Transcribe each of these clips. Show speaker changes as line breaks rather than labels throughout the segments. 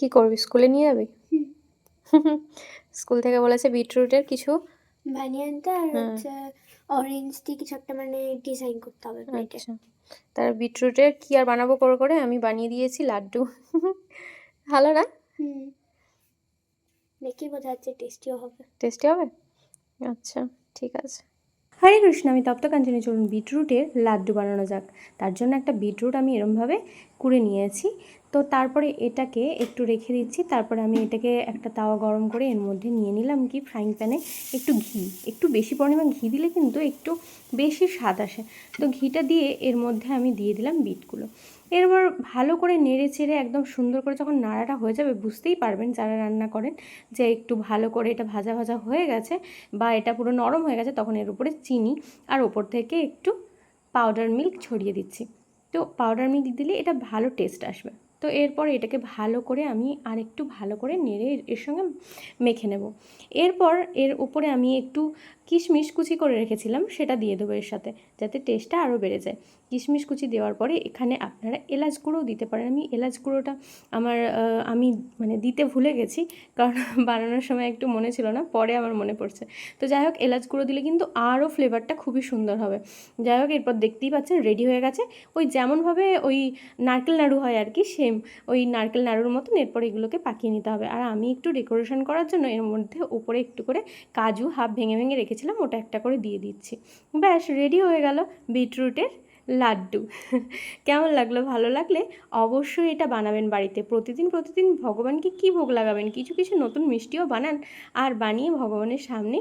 কি করবি? স্কুলে নিয়ে যাবি? স্কুল থেকে বলেছে বিটরুটের কিছু।
বানিয়ে আনতে আর
হ্যাঁ।
হচ্ছে অরেঞ্জ দিয়ে কিছু একটা মানে ডিজাইন করতে হবে
আচ্ছা। তার বিটরুটের কি আর বানাবো করে করে? আমি বানিয়ে দিয়েছি লাড্ডু। ভালো না?
হুম। দেখি বোঝা যাচ্ছে টেস্টিও হবে।
টেস্টি হবে? আচ্ছা ঠিক আছে। হরে কৃষ্ণ আমি তপ্ত কাঞ্চনে চলুন বিটরুটের লাড্ডু বানানো যাক। তার জন্য একটা বিটরুট আমি এরমভাবে কুড়ে নিয়েছি। তো তারপরে এটাকে একটু রেখে দিচ্ছি। তারপরে আমি এটাকে একটা তাওয়া গরম করে এর মধ্যে নিয়ে নিলাম কি ফ্রাইং প্যানে একটু ঘি। একটু বেশি পরিমাণ ঘি দিলে কিন্তু একটু বেশি স্বাদ আসে। তো ঘিটা দিয়ে এর মধ্যে আমি দিয়ে দিলাম বিটগুলো। এরপর ভালো করে নেড়ে চেড়ে একদম সুন্দর করে যখন নাড়াটা হয়ে যাবে বুঝতেই পারবেন যারা রান্না করেন যে একটু ভালো করে এটা ভাজা ভাজা হয়ে গেছে বা এটা পুরো নরম হয়ে গেছে তখন এর উপরে চিনি আর ওপর থেকে একটু পাউডার মিল্ক ছড়িয়ে দিচ্ছি। তো পাউডার মিল্ক দিলে এটা ভালো টেস্ট আসবে। তো এরপর এটাকে ভালো করে আমি আর একটু ভালো করে নেড়ে এর- সঙ্গে মেখে নেব। এরপর এর উপরে আমি একটু কিশমিশ কুচি করে রেখেছিলাম, সেটা দিয়ে দেবো এর সাথে, যাতে টেস্টটা আরও বেড়ে যায়। কিশমিশ কুচি দেওয়ার পরে এখানে আপনারা এলাচ গুঁড়োও দিতে পারেন। আমি এলাচ গুঁড়োটা আমার আমি মানে দিতে ভুলে গেছি, কারণ বানানোর সময় একটু মনে ছিল না, পরে আমার মনে পড়ছে। তো যাই হোক, এলাচ গুঁড়ো দিলে কিন্তু আরও ফ্লেভারটা খুবই সুন্দর হবে। যাই হোক, এরপর দেখতেই পাচ্ছেন রেডি হয়ে গেছে। ওই যেমনভাবে ওই নারকেল নাড়ু হয় আর কি সেম ওই নারকেল নাড়ুর মতন এরপর এগুলোকে পাকিয়ে নিতে হবে। আর আমি একটু ডেকোরেশন করার জন্য এর মধ্যে উপরে একটু করে কাজু হাফ ভেঙে ভেঙে রেখেছিলাম, ওটা একটা করে দিয়ে দিচ্ছি। ব্যাস রেডি হয়ে গেল বিটরুটের লাড্ডু। কেমন লাগল? ভালো লাগলে অবশ্যই এটা বানাবেন বাড়িতে। প্রতিদিন প্রতিদিন ভগবানকে কি ভোগ লাগাবেন? কিছু কিছু নতুন মিষ্টিও বানান আর বানিয়ে ভগবানের সামনে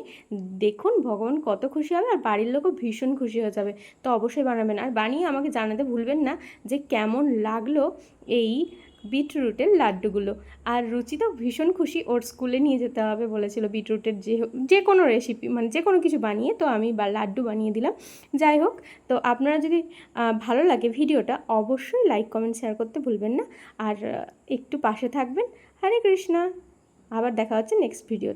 দেখুন ভগবান কত খুশি হবে আর বাড়ির লোকও ভীষণ খুশি হয়ে যাবে। তো অবশ্যই বানাবেন। আর বানিয়ে আমাকে জানাতে ভুলবেন না যে কেমন লাগল এই বিটরুটের লাড্ডুগুলো। আর রুচি তো ভীষণ খুশি, ওর স্কুলে নিয়ে যেতে হবে বলেছিল বিটরুটের যে যে কোনো রেসিপি মানে যে কোনো কিছু বানিয়ে, তো আমি বা লাড্ডু বানিয়ে দিলাম। যাই হোক, তো আপনারা যদি ভালো লাগে ভিডিওটা, অবশ্যই লাইক কমেন্ট শেয়ার করতে ভুলবেন না। আর একটু পাশে থাকবেন। হরে কৃষ্ণা। আবার দেখা হচ্ছে নেক্সট ভিডিও